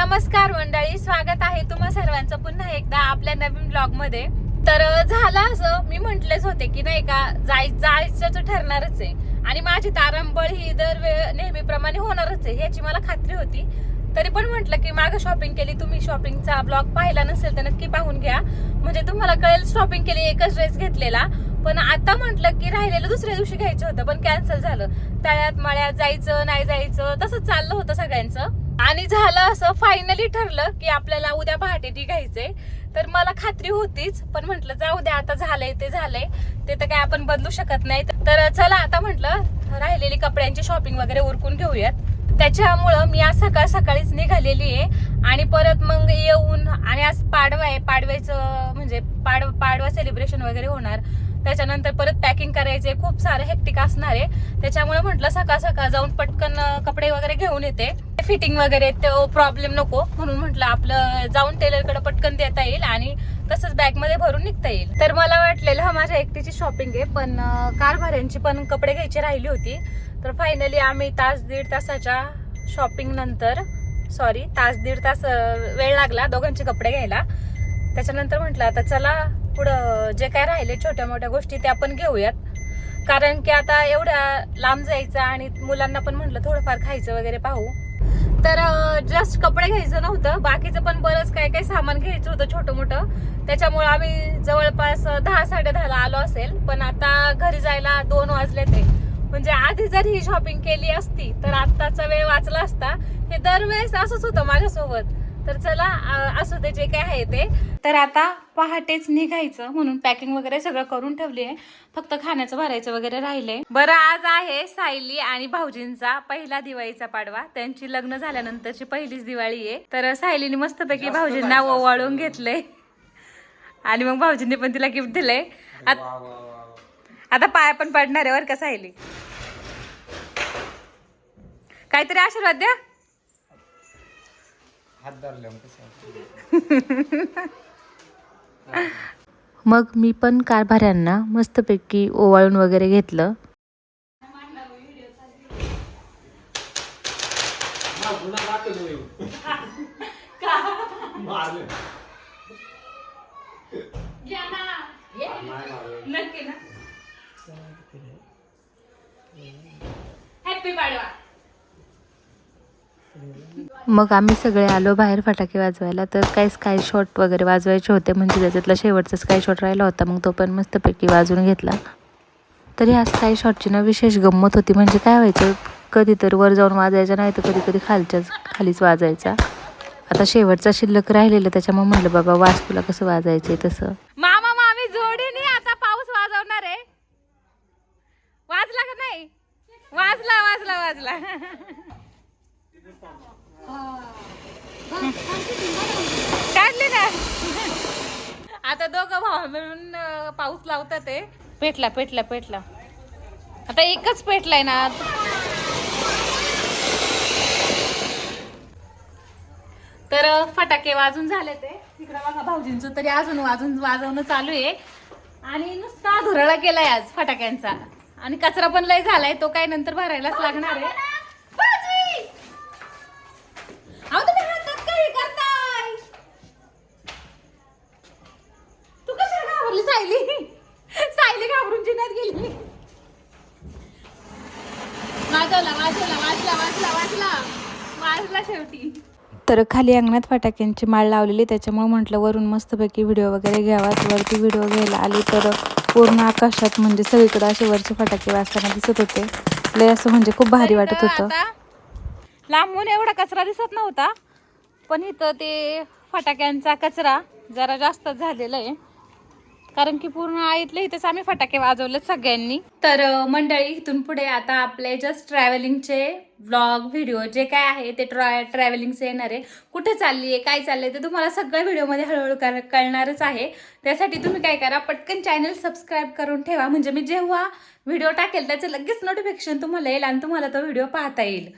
नमस्कार मंडळी स्वागत आहे तुम्हा सर्वांचं पुन्हा एकदा आपल्या नवीन ब्लॉगमध्ये तर झालं असं मी म्हटलेच होते की नाही का जाय जायचं ठरणारच आहे. आणि माझी तारंबळ ही दरवेळ नेहमीप्रमाणे होणारच आहे याची मला खात्री होती. तरी पण म्हटलं की मागं शॉपिंग केली तुम्ही शॉपिंगचा ब्लॉग पाहिला नसेल तर नक्की पाहून घ्या. म्हणजे तुम्हाला कळेल शॉपिंग केली एकच ड्रेस घेतलेला. पण आता म्हटलं की राहिलेलं दुसऱ्या दिवशी घ्यायचं होतं पण कॅन्सल झालं. तळ्यात मळ्यात जायचं नाही जायचं तसंच चाललं होतं सगळ्यांचं. आणि झालं असं फायनली ठरलं की आपल्याला उद्या पहाटे निघायचंय. तर मला खात्री होतीच पण म्हटलं जाऊ द्या आता झालंय ते झालंय. ते तर काय आपण बदलू शकत नाही तर चला आता म्हटलं राहिलेली कपड्यांची शॉपिंग वगैरे उरकून घेऊयात. त्याच्यामुळं मी आज सकाळ सकाळीच निघालेली आहे. आणि परत मग येऊन आणि आज पाडवा आहे. पाडव्याचं म्हणजे पाड पाडवा सेलिब्रेशन वगैरे होणार. त्याच्यानंतर परत पॅकिंग करायचे खूप सारे हेक्टिक असणार आहे. त्याच्यामुळे म्हटलं सकाळ सकाळ जाऊन पटकन कपडे वगैरे घेऊन येते. फिटिंग वगैरे तो प्रॉब्लेम नको. म्हणून म्हटलं आपलं जाऊन टेलरकडे पटकन देता येईल आणि तसंच बॅगमध्ये भरून निघता येईल. तर मला वाटलेलं हा माझ्या एकटीची शॉपिंग आहे पण कार भाऱ्यांची पण कपडे घ्यायची राहिली होती. तर फायनली आम्ही तास दीड तासाच्या शॉपिंग नंतर सॉरी तास दीड तास वेळ लागला दोघांचे कपडे घ्यायला. त्याच्यानंतर म्हटलं आता चला पुढं जे काय राहिले छोट्या मोठ्या गोष्टी त्या पण घेऊयात. कारण की आता एवढ्या लांब जायचं आणि मुलांना पण म्हटलं थोडंफार खायचं वगैरे पाहू. तर जस्ट कपडे घ्यायचं नव्हतं. बाकीचं पण बरंच काय काय सामान घ्यायचं होतं छोटं मोठं. त्याच्यामुळे आम्ही जवळपास दहा साडे दहाला आलो असेल. पण आता घरी जायला दोन वाजले ते. म्हणजे आधी जर ही शॉपिंग केली असती तर आत्ताचा वेळ वाचला असता. हे दरवेळेस असंच होतं माझ्यासोबत. तर चला असू दे जे काय आहे ते. तर आता पहाटेच निघायचं म्हणून पॅकिंग वगैरे सगळं करून ठेवली आहे. फक्त खाण्याचं भरायचं वगैरे राहिले बरं आज आहे सायली आणि भाऊजींचा पहिला दिवाळीचा पाडवा. त्यांची लग्न झाल्यानंतरची पहिलीच दिवाळी आहे. तर सायलीने मस्तपैकी भाऊजींना ओवाळून घेतले आणि मग भाऊजींनी पण तिला गिफ्ट दिलंय. आत- आता पाया पण पडणार आहे बरं का सायली? काहीतरी आशीर्वाद द्या. हात धरल्यावर कसं मग मी पण कारभाऱ्यांना मस्तपैकी ओवाळून वगैरे घेतलं. नक्की ना. हॅपी पाडवा मग आम्ही सगळे आलो बाहेर फटाके वाजवायला. तर काही स्काय शॉट वगैरे वाजवायचे होते. म्हणजे त्याच्यातला शेवटचा स्काय शॉट राहिला होता. मग तो पण मस्तपैकी वाजवून घेतला. तरी ह्या स्काय शॉटची ना विशेष गंमत होती. म्हणजे काय व्हायचं? कधी तर वर जाऊन वाजायचा नाही तर कधी कधी खालच्याच खालीच वाजायचा. आता शेवटचा शिल्लक राहिलेला त्याच्यामुळे म्हटलं बाबा वाज तुला कसं वाजायचंय तसं? मामा मामी जोडीने आता पाऊस वाजवणार आहे. वाजला का नाही? वाजला वाजला वाजला. काढले ना. आता दोघं भाऊ मिळून पाऊस लावतात ते. पेटला पेटला पेटला. आता एकच पेटलाय ना. तर फटाके वाजून झाले ते. तिकडे बघा भाऊजींचं तरी अजून वाजून वाजवणं चालू आहे. आणि नुसता धुरळा केलाय आज फटाक्यांचा. आणि कचरा पण लय झालाय तो काय नंतर भरायलाच लागणार आहे. सायली. सायली घाबरून जिन्यात गेली. वाजवला वाजवला वाजला वाजला वाजला वाजला शेवटी. तर खाली अंगणात फटाक्यांची माळ लावलेली त्याच्यामुळे म्हटलं वरून मस्तपैकी व्हिडिओ वगैरे घ्यावात वरती व्हिडिओ घ्यायला आली तर पूर्ण आकाशात म्हणजे सगळीकडे असे वरचे फटाके वाजताना दिसत होते. लय असं म्हणजे खूप भारी वाटत होतं. लांबून एवढा कचरा दिसत नव्हता पण इथं ते फटाक्यांचा कचरा जरा जास्त झालेला आहे. कारण की पूर्ण आईतले इथेच आम्ही फटाके वाजवले सगळ्यांनी. तर मंडळी इथून पुढे आता आपले जस्ट ट्रॅव्हलिंगचे व्लॉग व्हिडिओ जे काय आहे ते ट्रॅ ट्रॅव्हलिंगचे येणार आहे. कुठे चालली आहे काय चाललंय ते तुम्हाला सगळ्या व्हिडिओमध्ये हळूहळू कळणारच आहे. त्यासाठी तुम्ही काय करा पटकन चॅनल सबस्क्राईब करून ठेवा. म्हणजे मी जेव्हा व्हिडिओ टाकेल त्याचं लगेच नोटिफिकेशन तुम्हाला येईल आणि तुम्हाला तो व्हिडिओ पाहता येईल.